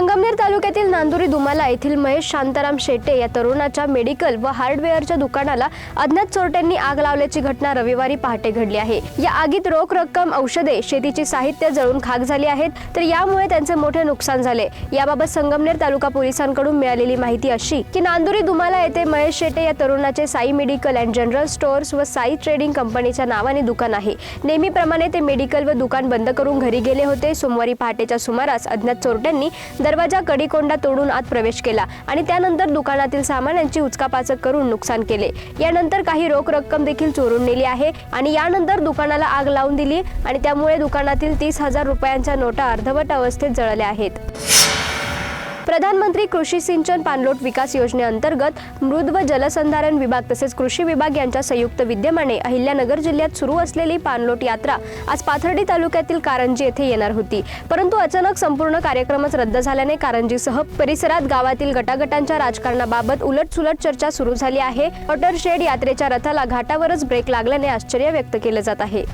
संगमनेर तालुक्यातील नांदुरी दुमाला येथील महेश शांताराम शेटे या तरुणाच्या मेडिकल व हार्डवेअरच्या दुकानाला अज्ञात चोरट्यांनी आग लावल्याची घटना रविवारी पहाटे घडली आहे. या आगीत रोख रक्कम औषधे शेतीची साहित्य जळून खाक झाली आहेत तर यामुळे त्यांचे मोठे नुकसान झाले. याबाबत संगमनेर तालुका पोलिसांकडून मिळालेली माहिती अशी की नांदुरी दुमाला येथे महेश शेटे या तरुणाचे Sai medical and general stores व साई ट्रेडिंग कंपनीच्या नावाने दुकान आहे. नेहमीप्रमाणे ते मेडिकल व दुकान बंद करून घरी गेले होते. सोमवारी पहाटेच्या सुमारास अज्ञात चोरट्यांनी दरवाजा कडीकोंडा तोडून आत प्रवेश केला आणि त्यानंतर दुकानातील सामानांची उचकापाचक करून नुकसान केले. यानंतर काही रोख रक्कम देखील चोरून नेली आहे आणि यानंतर दुकानाला आग लावून दिली आणि त्यामुळे दुकानातील तीस हजार रुपयांच्या नोटा अर्धवट अवस्थेत जळल्या आहेत. प्रधानमंत्री कृषी सिंचन पाणलोट विकास योजनेअंतर्गत मृद व जलसंधारण विभाग तसेच कृषी विभाग यांच्या संयुक्त विद्यमाने अहिल्यानगर जिल्ह्यात सुरू असलेली पाणलोट यात्रा आज पाथर्डी तालुक्यातील कारंजी येथे येणार होती. परंतु अचानक संपूर्ण कार्यक्रमच रद्द झाल्याने कारंजीसह परिसरात गावातील गटागटांच्या राजकारणाबाबत उलटसुलट चर्चा सुरू झाली आहे. वॉटरशेड यात्रेच्या रथाला घाटावरच ब्रेक लागल्याने आश्चर्य व्यक्त केलं जात आहे.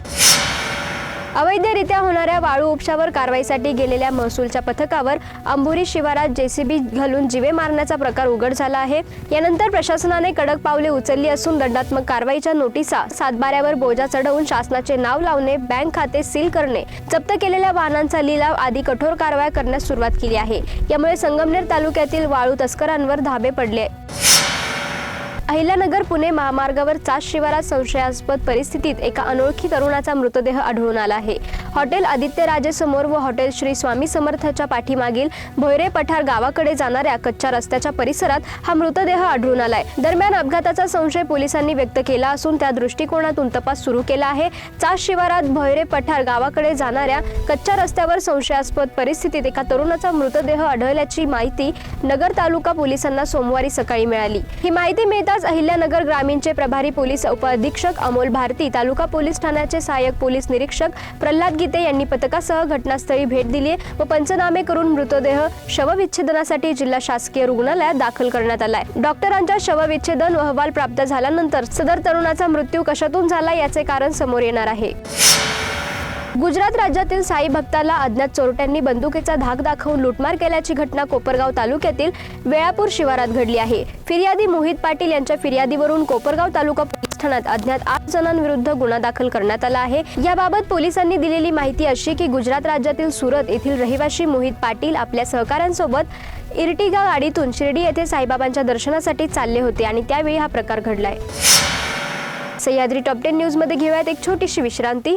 अवैधरित्या होणाऱ्या वाळू उपशावर कारवाईसाठी गेलेल्या महसूलच्या पथकावर अंबुरी शिवारात जेसीबी घालून जिवे मारण्याचा प्रकार उघड झाला आहे. यानंतर प्रशासनाने कडक पावले उचलली असून दंडात्मक कारवाईच्या नोटिसा सातबाऱ्यावर बोजा चढवून शासनाचे नाव लावणे बँक खाते सील करणे जप्त केलेल्या वाहनांचा लिलाव आदी कठोर कारवाया करण्यास सुरुवात केली आहे. यामुळे संगमनेर तालुक्यातील वाळू तस्करांवर धाबे पडले. अहिल्यानगर पुणे महामार्गावर चास शिवारात संशयास्पद परिस्थितीत एका अनोळखी तरुणाचा मृतदेह आढळून आला आहे. हॉटेल आदित्य राजेसमोर व हॉटेल श्री स्वामी समर्थच्या पाठीमागील भोयरे पठार गावाकडे जाणाऱ्या कच्च्या रस्त्याच्या परिसरात हा मृतदेह आढळून आलाय. दरम्यान अपघाताचा संशय पोलिसांनी व्यक्त केला असून त्या दृष्टिकोनातून तपास सुरू केला आहे. चास शिवारात भोयरे पठार गावाकडे जाणाऱ्या कच्च्या रस्त्यावर संशयास्पद परिस्थितीत एका तरुणाचा मृतदेह आढळल्याची माहिती नगर तालुका पोलिसांना सोमवारी सकाळी मिळाली. ही माहिती मिळता मिळताच अहिल्यानगर ग्रामीणचे प्रभारी पोलीस उपअधीक्षक अमोल भारती तालुका पोलीस ठाण्याचे सहाय्यक पोलीस निरीक्षक प्रल्हाद गीते यांनी पथकासह घटनास्थळी भेट दिली व पंचनामे करून मृतदेह शवविच्छेदनासाठी जिल्हा शासकीय रुग्णालयात दाखल करण्यात आलाय डॉक्टरांच्या शवविच्छेदन अहवाल प्राप्त झाल्यानंतर सदर तरुणाचा मृत्यू कशातून झाला याचे कारण समोर येणार आहे. गुजरात राज्यातील साई भक्ताला अज्ञात चोरट्यांनी बंदुकीचा धाक दाखवून लुटमार केल्याची घटना कोपरगाव तालुक्यातील वेळापूर शिवारात घडली आहे. फिर्यादी मोहित पाटील यांच्या फिर्यादीवरून कोपरगाव तालुका पोलीस ठाण्यात अज्ञात आठ जणांविरुद्ध गुन्हा दाखल करण्यात आला आहे. याबाबत पोलिसांनी दिलेली माहिती अशी की गुजरात राज्यातील सुरत येथील रहिवासी मोहित पाटील आपल्या सहकाऱ्यांसोबत इर्टिगा गाडीतून शिर्डी येथे साईबाबांच्या दर्शनासाठी चालले होते आणि त्यावेळी हा प्रकार घडलाय. सह्याद्री टॉप टेन न्यूजमध्ये घेऊयात एक छोटीशी विश्रांती.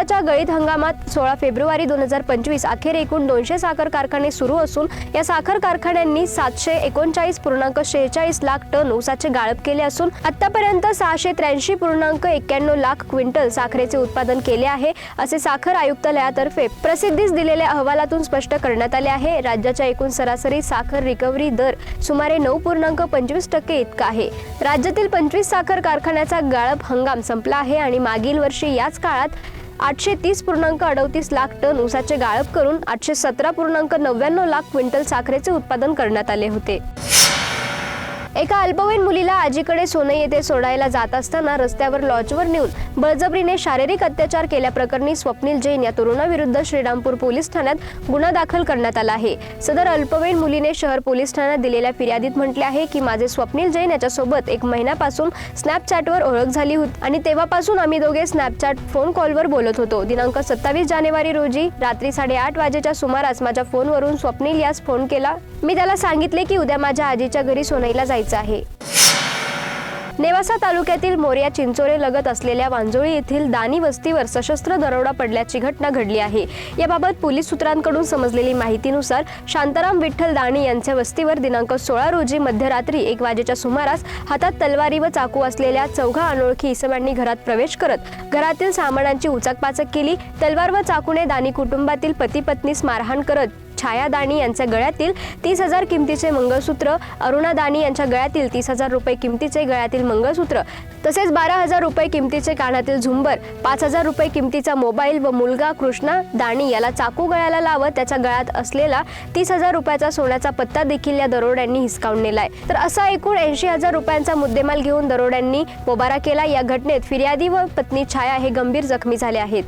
यंदाच्या गळीत हंगामात सोळा फेब्रुवारी दोन हजार पंचवीस अखेर एकूण दोनशे साखर कारखाने सुरू असून या साखर कारखान्यांनी सातशे एकोणचाळीस पूर्णांक शेहेचाळीस लाख टन ऊसाचे गाळप केले असून आतापर्यंत सहाशे त्र्याऐंशी पूर्णांक एक्क्याण्णव लाख क्विंटल साखरेचे उत्पादन केले आहे असे साखर आयुक्तालयातर्फे प्रसिद्धीस दिलेल्या अहवालातून स्पष्ट करण्यात आले आहे. राज्याच्या एकूण सरासरी साखर रिकव्हरी दर सुमारे नऊ पूर्णांक पंचवीस टक्के इतका आहे. राज्यातील पंचवीस साखर कारखान्याचा गाळप हंगाम संपला आहे आणि मागील वर्षी याच काळात आठशे तीस पूर्णांक अडतीस लाख टन ऊसाचे गाळप करून आठशे सतरा पूर्णांक नव्याण्णव लाख क्विंटल साखरेचे उत्पादन करण्यात आले होते. एका अल्पवयीन मुलीला आजीकडे सोनई येथे सोडायला जात असताना रस्त्यावर लॉजवर नेऊन बळजबरीने शारीरिक अत्याचार केल्याप्रकरणी स्वप्नील जैन या तरुणाविरुद्ध श्रीरामपूर पोलीस ठाण्यात गुन्हा दाखल करण्यात आला आहे. सदर अल्पवयीन मुलीने शहर पोलीस ठाण्यात दिलेल्या फिर्यादीत म्हटले आहे की माझे स्वप्नील जैन याच्यासोबत एक महिन्यापासून स्नॅपचॅटवर ओळख झाली होती आणि तेव्हापासून आम्ही दोघे स्नॅपचॅट फोन कॉलवर बोलत होतो. दिनांक सत्तावीस जानेवारी रोजी रात्री साडेआठ वाजेच्या सुमारास माझ्या फोनवरून स्वप्नील यास फोन केला. मी त्याला सांगितले की उद्या माझ्या आजीच्या घरी सोनईला जायचं आहे. नेवासा तालुक्यातील मोर्या चिंचोरे लगत असलेल्या वांजोळी येथील दानी वस्तीवर सशस्त्र दरोडा पडल्याची घटना घडली आहे. याबाबत पोलीस सूत्रांकडून समजलेली माहितीनुसार शांताराम विठ्ठल दाणी यांच्या वस्तीवर दिनांक सोळा रोजी मध्यरात्री एक वाजेच्या सुमारास हातात तलवारी व चाकू असलेल्या चौघा अनोळखी इसमांनी घरात प्रवेश करत घरातील सामानांची उचाकपाचक केली. तलवार व चाकूने दानी कुटुंबातील पती पत्नीस मारहाण करत छाया दाणी यांच्या गळ्यातील तीस हजार किमतीचे मंगळसूत्र अरुणा दाणी यांच्या गळ्यातील तीस हजार रुपये किमतीचे गळ्यातील मंगळसूत्र तसेच बारा हजार रुपये किमतीचे कानातील झुंबर पाच हजार रुपये किमतीचा मोबाईल व मुलगा कृष्णा दाणी याला चाकू गळ्याला लावत त्याच्या गळ्यात असलेला तीस हजार रुपयाचा सोन्याचा पत्ता देखील या दरोड्यांनी हिसकावून नेलाय. तर असा एकूण ऐंशी हजार रुपयांचा मुद्देमाल घेऊन दरोड्यांनी पोबारा केला. या घटनेत फिर्यादी व पत्नी छाया हे गंभीर जखमी झाले आहेत.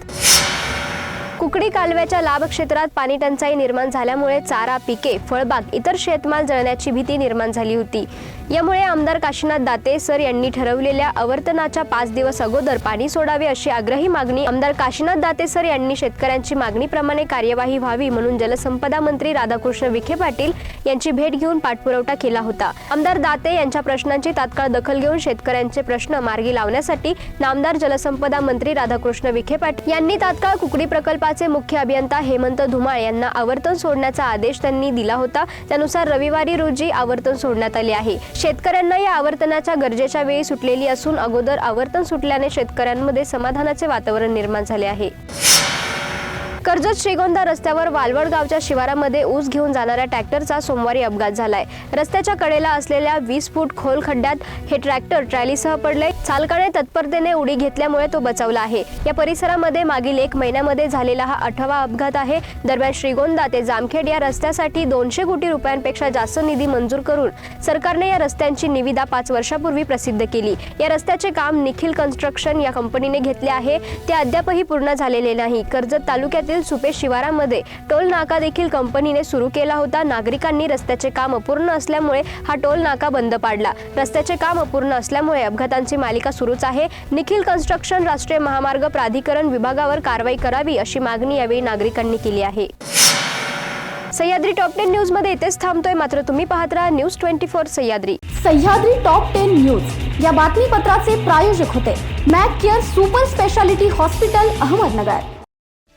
कुकडी कालव्याच्या लाभक्षेत्रात पाणीटंचाई पाणी टंचाई निर्माण झाल्यामुळे चारा पिके फळबाग इतर शेतमाल जळण्याची भीती निर्माण झाली होती. यामुळे आमदार काशीनाथ दाते सर यांनी ठरवलेल्या आवर्तनाच्या पाच दिवस अगोदर पाणी सोडावे अशी आग्रही मागणी आमदार काशीनाथ दाते सर यांनी शेतकऱ्यांची मागणीप्रमाणे कार्यवाही व्हावी म्हणून जलसंपदा मंत्री राधाकृष्ण विखे पाटील यांची भेट घेऊन पाठपुरवठा केला होता. आमदार दाते यांच्या प्रश्नांची तात्काळ दखल घेऊन शेतकऱ्यांचे प्रश्न मार्गी लावण्यासाठी नामदार जलसंपदा मंत्री राधाकृष्ण विखे पाटील यांनी तात्काळ कुकडी विभागाचे मुख्य अभियंता हेमंत धुमाळ यांना आवर्तन सोडण्याचा आदेश त्यांनी दिला होता. त्यानुसार रविवारी रोजी आवर्तन सोडण्यात आले आहे. शेतकऱ्यांना या आवर्तनाच्या गरजेच्या वेळी सुटलेली असून अगोदर आवर्तन सुटल्याने शेतकऱ्यांमध्ये समाधानाचे वातावरण निर्माण झाले आहे. कर्जत श्रीगोंदा रस्त्यावर वालवड गावच्या शिवारामध्ये ऊस घेऊन जाणाऱ्या ट्रॅक्टरचा सोमवारी अपघात झालाय. रस्त्याच्या कडेला असलेल्या वीस फूट खोल खड्ड्यात हे ट्रॅक्टर ट्रॅलीसह पडले चालकाने तत्परतेने उडी घेतल्यामुळे तो बचावला आहे. या परिसरामध्ये मागील एक महिन्यामध्ये झालेला हा आठवा अपघात आहे. दरम्यान श्रीगोंदा ते जामखेड या रस्त्यासाठी दोनशे कोटी रुपयांपेक्षा जास्त निधी मंजूर करून सरकारने या रस्त्यांची निविदा पाच वर्षापूर्वी प्रसिद्ध केली. या रस्त्याचे काम निखिल कन्स्ट्रक्शन या कंपनीने घेतले आहे. ते अद्यापही पूर्ण झालेले नाही. कर्जत तालुक्यातील सुपे शिवारामध्ये टोल नाका देखील कंपनीने सुरू केला होता. नागरिकांनी रस्त्याचे काम अपूर्ण असल्यामुळे हा टोल नाका बंद पाडला. रस्त्याचे काम अपूर्ण असल्यामुळे अपघातांची मालिका सुरूच आहे. निखिल कन्स्ट्रक्शन राष्ट्रीय महामार्ग प्राधिकरण विभागावर कारवाई करावी अशी मागणी यावेळी नागरिकांनी केली आहे. सह्याद्री टॉप टेन न्यूजमध्ये इथेच थांबतोय. मात्र तुम्ही पाहत राहा news twenty four Sahyadri. Sahyadri top ten news. या बातमीपत्राचे प्रायोजक होते. Mac care super speciality hospital Ahmednagar.